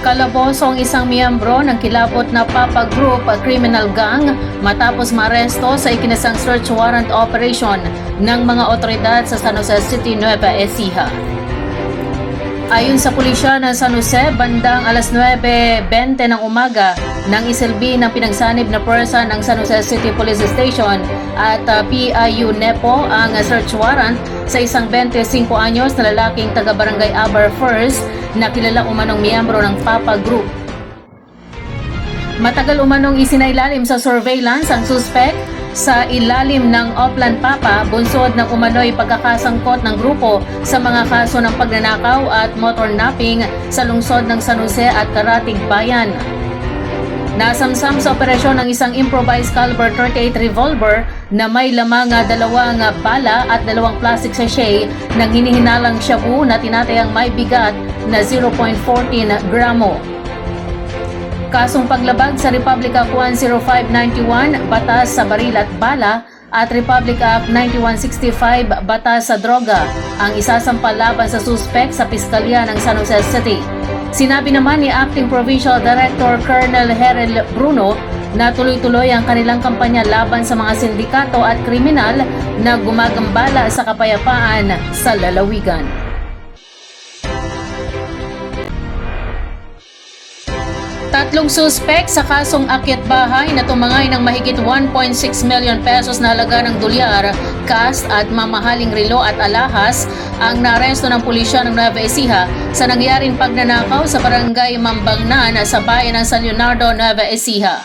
Kalaboso ang isang miyembro ng kilabot na Papa Group Criminal Gang matapos maresto sa ikinasang search warrant operation ng mga otoridad sa San Jose City, Nueva Ecija. Ayon sa pulisya ng San Jose, bandang alas 9.20 ng umaga nang isilbi ng pinagsanib na person ng San Jose City Police Station at uh, PIU NEPO ang search warrant sa isang 25 anyos na lalaking taga-barangay Aber First na kilala umanong miyembro ng Papa Group. Matagal umanong isinailalim sa surveillance ang suspect sa ilalim ng Oplan Papa bunsod ng umano'y pagkakasangkot ng grupo sa mga kaso ng pagnanakaw at motor napping sa lungsod ng San Jose at Karatig Bayan. Nasamsam sa operasyon ng isang improvised caliber 38 revolver na may lamang dalawang bala at dalawang plastic sachet ng hinihinalang shabu na tinatayang may bigat na 0.14 gramo. Kasong paglabag sa Republic Act 10591, Batas sa Baril at Bala, at Republic Act 9165, Batas sa Droga, ang isasampal laban sa suspect sa Piskalya ng San Jose City. Sinabi naman ni Acting Provincial Director Colonel Herel Bruno na tuloy-tuloy ang kanilang kampanya laban sa mga sindikato at kriminal na gumagambala sa kapayapaan sa lalawigan. Tatlong suspek sa kasong akyat bahay na tumangay ng mahigit 1.6 million pesos na halaga ng dolyar, cash at mamahaling relo at alahas ang naaresto ng pulisya ng Nueva Ecija sa nangyaring pagnanakaw sa barangay Mambangnan sa bayan ng San Leonardo, Nueva Ecija.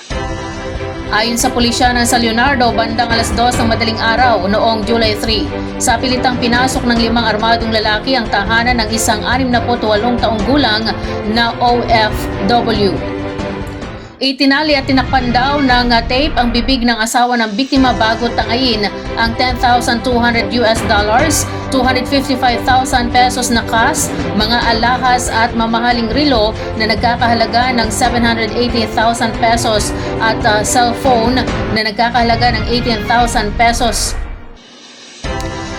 Ayon sa pulisya ng San Leonardo, bandang alas 2 ng madaling araw noong July 3, sa pilitang pinasok ng limang armadong lalaki ang tahanan ng isang 68 taong gulang na OFW. Itinali at tinakpan daw ng uh, tape ang bibig ng asawa ng biktima bago tangayin ang 10,200 US dollars, 255,000 pesos na cash, mga alahas at mamahaling relo na nagkakahalaga ng 780,000 pesos at uh, cellphone na nagkakahalaga ng 18,000 pesos.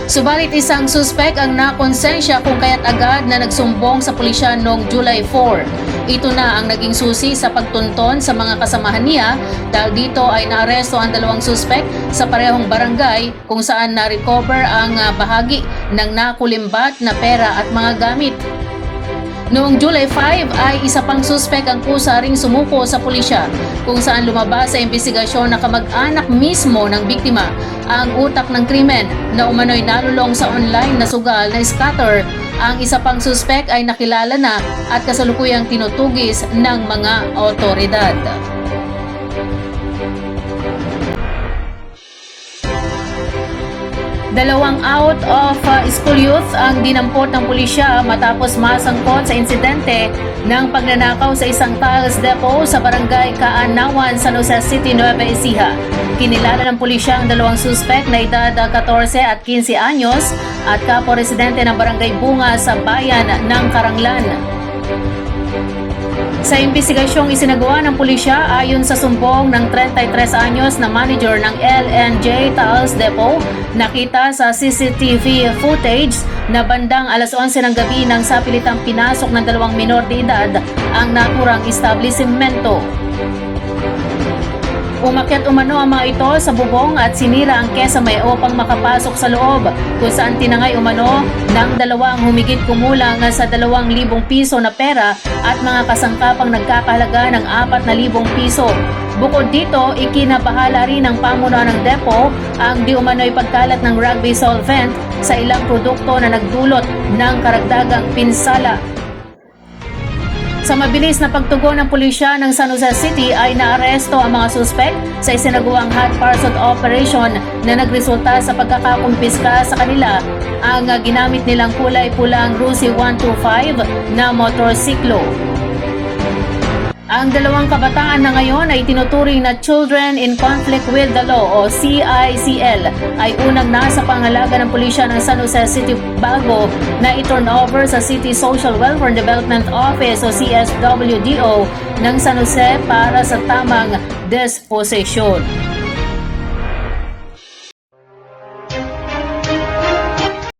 Subalit isang suspek ang nakonsensya kung kaya't agad na nagsumbong sa pulisya noong July 4. Ito na ang naging susi sa pagtunton sa mga kasamahan niya dahil dito ay naaresto ang dalawang suspek sa parehong barangay kung saan na-recover ang ah, bahagi ng nakulimbat na pera at mga gamit. Noong July 5 ay isa pang suspek ang kusa ring sumuko sa pulisya kung saan lumabas sa investigasyon na kamag-anak mismo ng biktima ang utak ng krimen na umano'y nalulong sa online na sugal na scatter. Ang isa pang suspek ay nakilala na at kasalukuyang tinutugis ng mga otoridad. Dalawang out of uh, school youth ang dinampot ng pulisya matapos masangkot sa insidente ng pagnanakaw sa isang tiles depot sa barangay Kaanawan, San Jose City, Nueva Ecija. Kinilala ng pulisya ang dalawang suspek na edad uh, 14 at 15 anyos at kapo-residente ng barangay Bunga sa bayan ng Karanglan. Sa imbestigasyong isinagawa ng pulisya ayon sa sumbong ng 33 anyos na manager ng LNJ Tiles Depot, nakita sa CCTV footage na bandang alas 11 ng gabi nang sapilitang pinasok ng dalawang minor de edad ang naturang establishmento. Umakyat umano ang mga ito sa bubong at sinira ang kesame upang makapasok sa loob kung saan tinangay umano ng dalawang humigit kumulang sa 2,000 piso na pera at mga kasangkapang nagkakahalaga ng 4,000 piso. Bukod dito, ikinabahala rin ng pamunuan ng depo ang di umano'y pagkalat ng rugby solvent sa ilang produkto na nagdulot ng karagdagang pinsala sa mabilis na pagtugon ng pulisya ng San Jose City ay naaresto ang mga suspek sa isinagawang hot pursuit operation na nagresulta sa pagkakakumpiska sa kanila ang ginamit nilang kulay pulang Rusi 125 na motorsiklo. Ang dalawang kabataan na ngayon ay tinuturing na Children in Conflict with the Law o CICL ay unang nasa pangalaga ng pulisya ng San Jose City bago na i-turn over sa City Social Welfare and Development Office o CSWDO ng San Jose para sa tamang disposition.